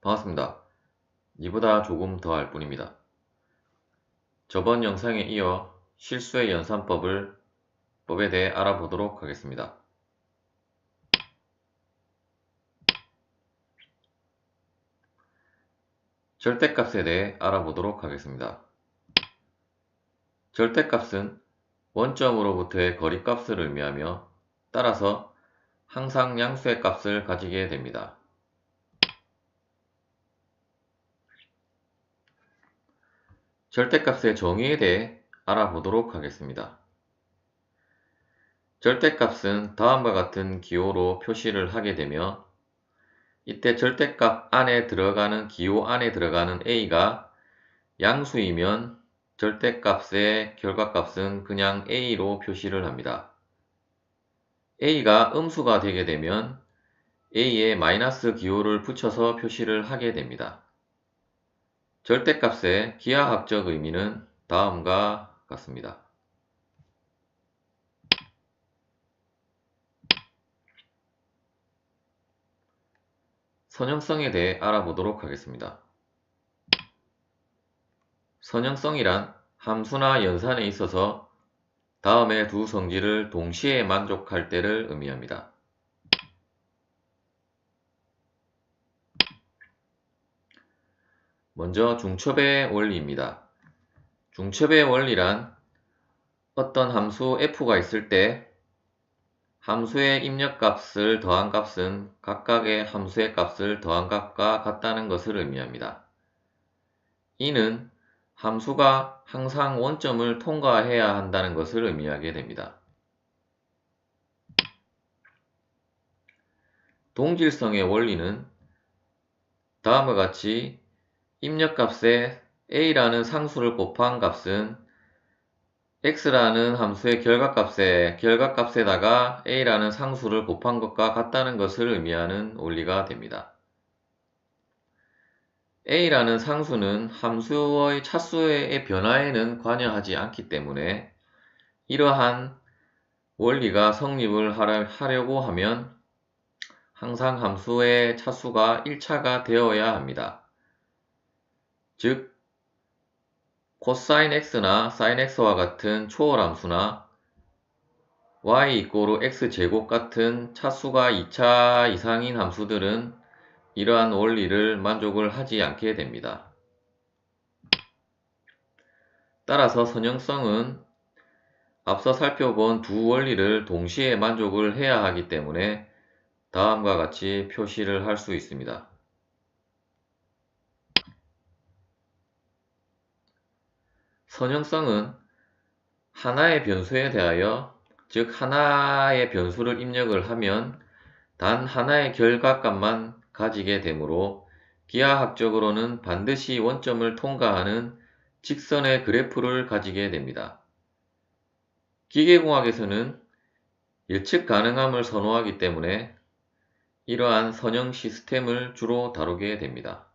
반갑습니다. 이보다 조금 더 할 뿐입니다. 저번 영상에 이어 실수의 연산법을 법에 대해 알아보도록 하겠습니다. 절대값에 대해 알아보도록 하겠습니다. 절대값은 원점으로부터의 거리값을 의미하며 따라서 항상 양수의 값을 가지게 됩니다. 절대값의 정의에 대해 알아보도록 하겠습니다. 절대값은 다음과 같은 기호로 표시를 하게 되며 이때 절대값 안에 들어가는 기호 안에 들어가는 a가 양수이면 절대값의 결과값은 그냥 a로 표시를 합니다. a가 음수가 되게 되면 a에 마이너스 기호를 붙여서 표시를 하게 됩니다. 절대값의 기하학적 의미는 다음과 같습니다. 선형성에 대해 알아보도록 하겠습니다. 선형성이란 함수나 연산에 있어서 다음의 두 성질을 동시에 만족할 때를 의미합니다. 먼저 중첩의 원리입니다. 중첩의 원리란 어떤 함수 f가 있을 때 함수의 입력값을 더한 값은 각각의 함수의 값을 더한 값과 같다는 것을 의미합니다. 이는 함수가 항상 원점을 통과해야 한다는 것을 의미하게 됩니다. 동질성의 원리는 다음과 같이 입력값에 a라는 상수를 곱한 값은 x라는 함수의 결과값에 결과값에다가 a라는 상수를 곱한 것과 같다는 것을 의미하는 원리가 됩니다. a라는 상수는 함수의 차수의 변화에는 관여하지 않기 때문에 이러한 원리가 성립을 하려고 하면 항상 함수의 차수가 1차가 되어야 합니다. 즉 코사인 x나 사인 x와 같은 초월함수나 y 이꼬르 x제곱 같은 차수가 2차 이상인 함수들은 이러한 원리를 만족을 하지 않게 됩니다. 따라서 선형성은 앞서 살펴본 두 원리를 동시에 만족을 해야 하기 때문에 다음과 같이 표시를 할 수 있습니다. 선형성은 하나의 변수에 대하여 즉 하나의 변수를 입력을 하면 단 하나의 결과값만 가지게 되므로 기하학적으로는 반드시 원점을 통과하는 직선의 그래프를 가지게 됩니다. 기계공학에서는 예측 가능함을 선호하기 때문에 이러한 선형 시스템을 주로 다루게 됩니다.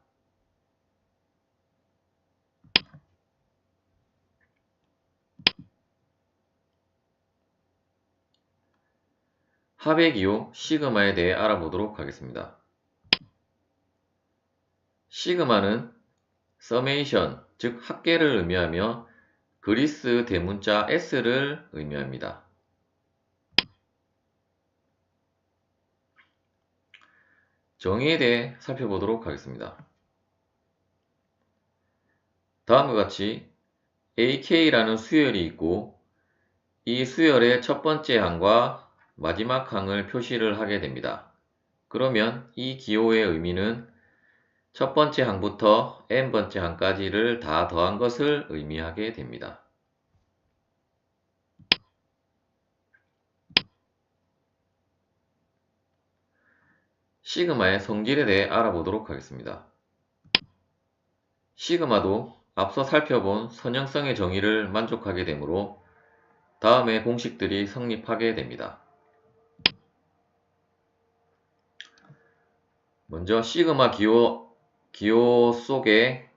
합의기호 시그마에 대해 알아보도록 하겠습니다. 시그마는 서메이션, 즉 합계를 의미하며 그리스 대문자 S를 의미합니다. 정의에 대해 살펴보도록 하겠습니다. 다음과 같이 AK라는 수열이 있고 이 수열의 첫 번째 항과 마지막 항을 표시를 하게 됩니다. 그러면 이 기호의 의미는 첫 번째 항부터 n번째 항까지를 다 더한 것을 의미하게 됩니다. 시그마의 성질에 대해 알아보도록 하겠습니다. 시그마도 앞서 살펴본 선형성의 정의를 만족하게 되므로 다음의 공식들이 성립하게 됩니다. 먼저 시그마 기호 기호 속에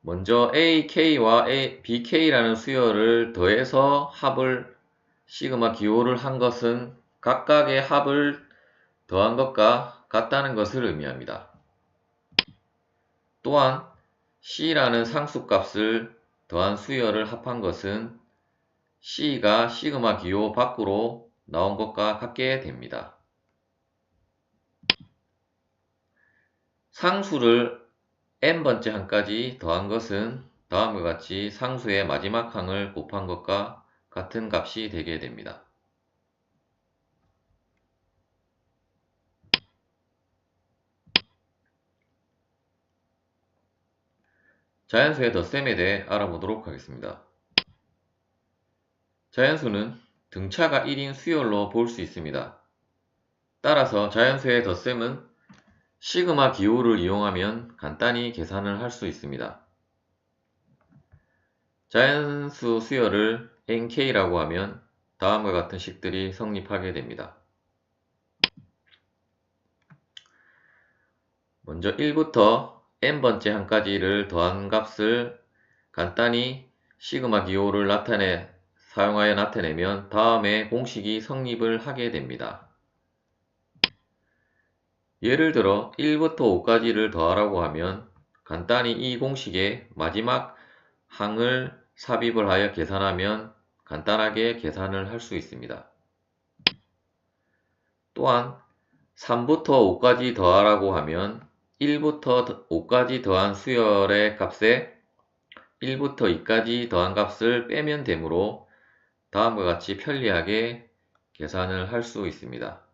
먼저 AK와 A, BK라는 수열을 더해서 합을 시그마 기호를 한 것은 각각의 합을 더한 것과 같다는 것을 의미합니다. 또한 C라는 상수값을 더한 수열을 합한 것은 C가 시그마 기호 밖으로 나온 것과 같게 됩니다. 상수를 n번째 항까지 더한 것은 다음과 같이 상수의 마지막 항을 곱한 것과 같은 값이 되게 됩니다. 자연수의 덧셈에 대해 알아보도록 하겠습니다. 자연수는 등차가 1인 수열로 볼 수 있습니다. 따라서 자연수의 덧셈은 시그마 기호를 이용하면 간단히 계산을 할 수 있습니다. 자연수 수열을 nk라고 하면 다음과 같은 식들이 성립하게 됩니다. 먼저 1부터 n번째 한까지를 더한 값을 간단히 시그마 기호를 나타내 사용하여 나타내면 다음에 공식이 성립을 하게 됩니다. 예를 들어 1부터 5까지를 더하라고 하면 간단히 이 공식의 마지막 항을 삽입을 하여 계산하면 간단하게 계산을 할 수 있습니다. 또한 3부터 5까지 더하라고 하면 1부터 5까지 더한 수열의 값에 1부터 2까지 더한 값을 빼면 되므로 다음과 같이 편리하게 계산을 할 수 있습니다.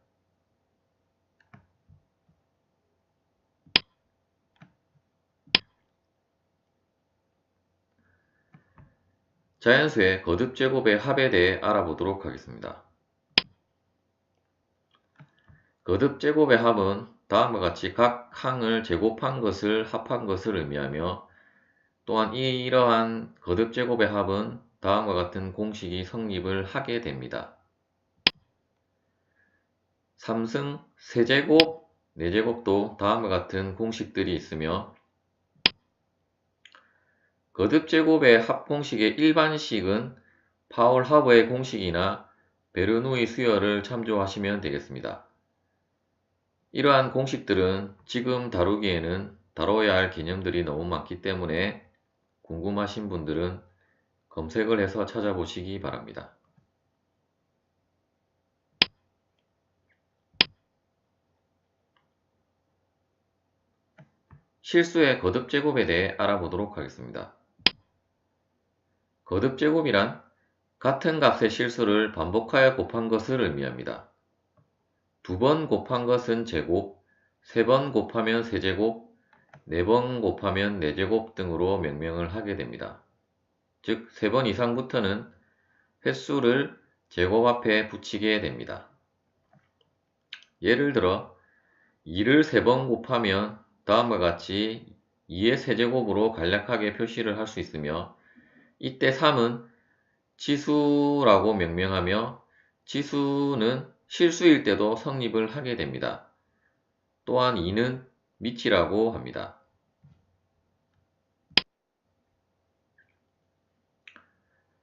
자연수의 거듭 제곱의 합에 대해 알아보도록 하겠습니다. 거듭 제곱의 합은 다음과 같이 각 항을 제곱한 것을 합한 것을 의미하며 또한 이러한 거듭 제곱의 합은 다음과 같은 공식이 성립을 하게 됩니다. 3승 세제곱, 네제곱도 다음과 같은 공식들이 있으며 거듭 제곱의 합공식의 일반식은 파울 하버의 공식이나 베르누이 수열을 참조하시면 되겠습니다. 이러한 공식들은 지금 다루기에는 다뤄야 할 개념들이 너무 많기 때문에 궁금하신 분들은 검색을 해서 찾아보시기 바랍니다. 실수의 거듭 제곱에 대해 알아보도록 하겠습니다. 거듭 제곱이란 같은 값의 실수를 반복하여 곱한 것을 의미합니다. 두 번 곱한 것은 제곱, 세 번 곱하면 세제곱, 네 번 곱하면 네제곱 등으로 명명을 하게 됩니다. 즉, 세 번 이상부터는 횟수를 제곱 앞에 붙이게 됩니다. 예를 들어 2를 세 번 곱하면 다음과 같이 2의 세제곱으로 간략하게 표시를 할 수 있으며 이때 3은 지수라고 명명하며 지수는 실수일 때도 성립을 하게 됩니다. 또한 이는 밑이라고 합니다.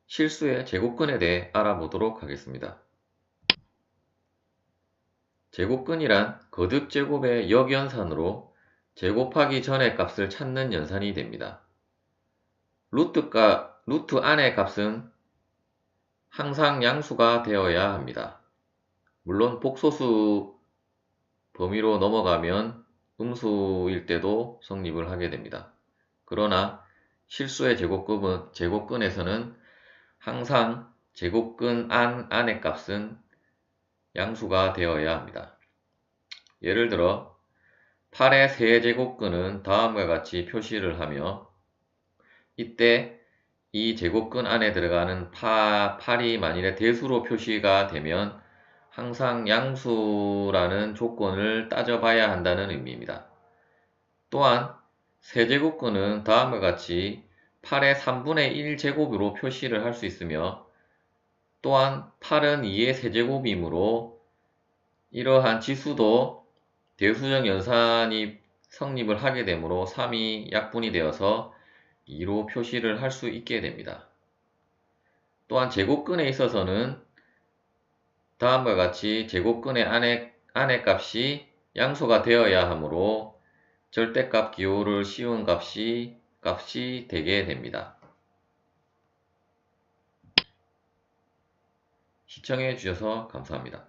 실수의 제곱근에 대해 알아보도록 하겠습니다. 제곱근이란 거듭 제곱의 역연산으로 제곱하기 전의 값을 찾는 연산이 됩니다. 루트가, 루트 안의 값은 항상 양수가 되어야 합니다. 물론 복소수 범위로 넘어가면 음수일 때도 성립을 하게 됩니다. 그러나 실수의 제곱근은, 제곱근에서는 항상 제곱근 안 안의 값은 양수가 되어야 합니다. 예를 들어 8의 세제곱근은 다음과 같이 표시를 하며 이때 이 제곱근 안에 들어가는 파, 8이 만일에 대수로 표시가 되면 항상 양수라는 조건을 따져봐야 한다는 의미입니다. 또한 세제곱근은 다음과 같이 8의 3분의 1제곱으로 표시를 할 수 있으며 또한 8은 2의 세제곱이므로 이러한 지수도 대수적 연산이 성립을 하게 되므로 3이 약분이 되어서 2로 표시를 할 수 있게 됩니다. 또한 제곱근에 있어서는 다음과 같이 제곱근의 안에, 안의 값이 양수가 되어야 하므로 절대값 기호를 씌운 값이 값이 되게 됩니다. 시청해 주셔서 감사합니다.